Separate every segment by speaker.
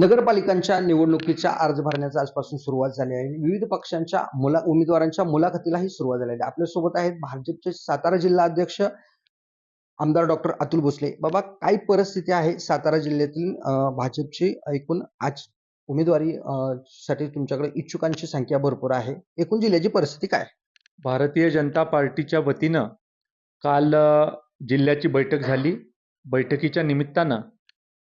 Speaker 1: नगरपालिकांच्या निवडणुकीच्या अर्ज भरण्याचा आजपासून सुरुवात झाली आहे. विविध पक्षांच्या मुला उमेदवारांच्या मुलाखतीलाही सुरुवात झाली आहे. आपल्यासोबत आहेत भाजपचे सातारा जिल्हा अध्यक्ष आमदार डॉक्टर अतुल भोसले. बाबा काय परिस्थिती आहे सातारा जिल्ह्यातील भाजपची? एकूण आज उमेदवारी साठी तुमच्याकडे इच्छुकांची संख्या भरपूर आहे. एकूण जिल्ह्याची परिस्थिती काय?
Speaker 2: भारतीय जनता पार्टीच्या वतीनं काल जिल्ह्याची बैठक झाली. बैठकीच्या निमित्तानं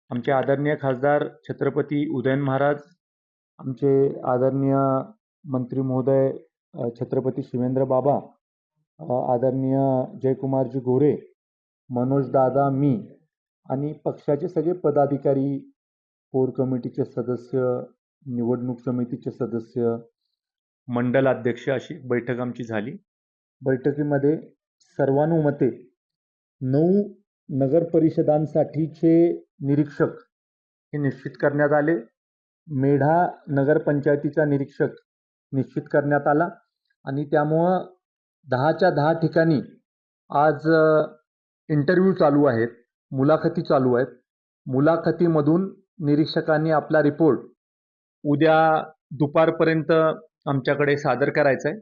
Speaker 2: आमचे आदरणीय खासदार छत्रपती उदयन महाराज आमचे आदरणीय मंत्री महोदय छत्रपती शिवेंद्र बाबा आदरणीय जयकुमारजी गोरे मनोज दादा मी आणि पक्षाचे सगळे पदाधिकारी कोर कमिटीचे सदस्य निवडणूक समितीचे सदस्य मंडल अध्यक्ष अशी बैठक आमची झाली. बैठकीमध्ये सर्वानुमते नऊ नगर परिषदांसाठीचे निरीक्षक हे निश्चित करण्यात आले. मेढा नगरपंचायतीचा निरीक्षक निश्चित करण्यात आला आणि त्यामुळं दहाच्या दहा ठिकाणी आज इंटरव्ह्यू चालू आहेत मुलाखती चालू आहेत. मुलाखतीमधून निरीक्षकांनी आपला रिपोर्ट उद्या दुपारपर्यंत आमच्याकडे सादर करायचा आहे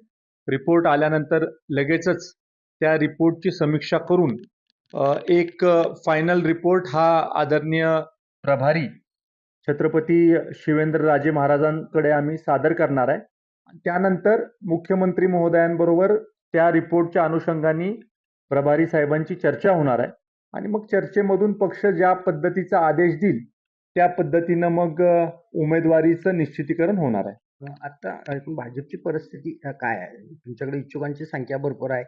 Speaker 2: रिपोर्ट आल्यानंतर लगेचच त्या रिपोर्टची समीक्षा करून एक फायनल रिपोर्ट हा आदरणीय प्रभारी छत्रपती शिवेंद्र राजे महाराजांकडे आम्ही सादर करणार आहे. त्यानंतर मुख्यमंत्री महोदयांबरोबर त्या रिपोर्टच्या अनुषंगाने प्रभारी साहेबांची चर्चा होणार आहे. आणि मग चर्चेमधून पक्ष ज्या पद्धतीचा आदेश देईल त्या पद्धतीनं मग उमेदवारीचं निश्चितीकरण होणार आहे.
Speaker 1: आता एकूण भाजपची परिस्थिती काय आहे? तुमच्याकडे इच्छुकांची संख्या भरपूर आहे.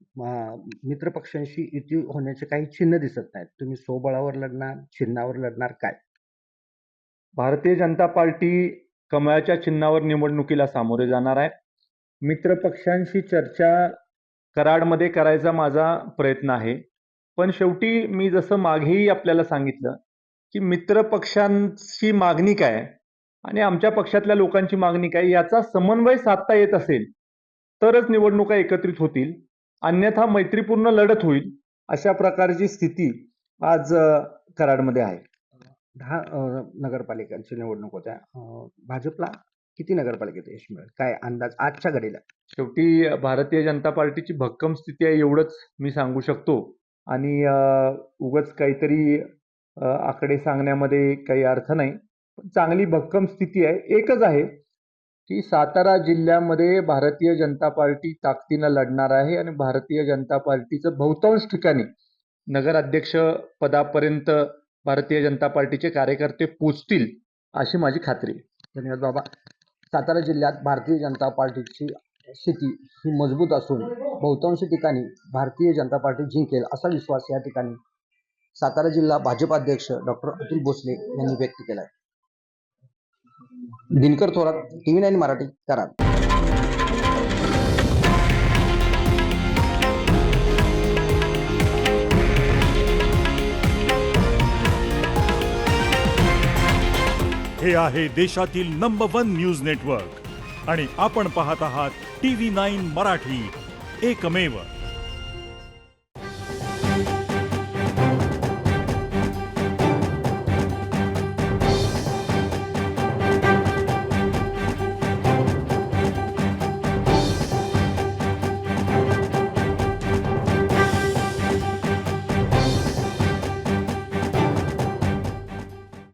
Speaker 1: अं, मित्र पक्षांशी युती होण्याचे काही चिन्ह दिसत नाहीत. तुम्ही स्वबळावर लढणार चिन्हावर लढणार काय?
Speaker 2: भारतीय जनता पार्टी कमळाच्या चिन्हावर निवडणुकीला सामोरे जाणार आहे. मित्र पक्षांशी चर्चा कराडमध्ये करायचा माझा प्रयत्न आहे. पण शेवटी मी जसं मागेही आपल्याला सांगितलं की मित्रपक्षांची मागणी काय आहे आणि आमच्या पक्षातल्या लोकांची मागणी काय याचा समन्वय साधता येत असेल तरच निवडणुका एकत्रित होतील. अन्यथा मैत्रीपूर्ण लढत होईल अशा प्रकारची स्थिती आज कराडमध्ये आहे.
Speaker 1: दहा नगरपालिकांची निवडणूक होत्या. भाजपला किती नगरपालिकेत यश मिळेल? काय अंदाज आजच्या घडीला?
Speaker 2: शेवटी भारतीय जनता पार्टीची भक्कम स्थिती आहे एवढंच मी सांगू शकतो. आणि उगाच काहीतरी आकडे सांगण्यामध्ये काही अर्थ नाही. चांगली भक्कम स्थिती आहे. एकच आहे की सातारा जिल्ह्यामध्ये भारतीय जनता पार्टी ताकदीनं लढणार आहे आणि भारतीय जनता पार्टीचं बहुतांश ठिकाणी नगराध्यक्ष पदापर्यंत भारतीय जनता पार्टीचे कार्यकर्ते पोचतील अशी माझी खात्री आहे.
Speaker 1: धन्यवाद बाबा. सातारा जिल्ह्यात भारतीय जनता पार्टीची स्थिती ही मजबूत असून बहुतांश ठिकाणी भारतीय जनता पार्टी जिंकेल असा विश्वास या ठिकाणी सातारा जिल्हा भाजप अध्यक्ष डॉक्टर अतुल भोसले यांनी व्यक्त केला आहे दिनकर थोरात टीव्ही नाईन मराठी कराड.
Speaker 3: हे आहे देशातील नंबर वन न्यूज नेटवर्क आणि आपण पाहत आहात टी व्ही नाईन मराठी. एकमेव.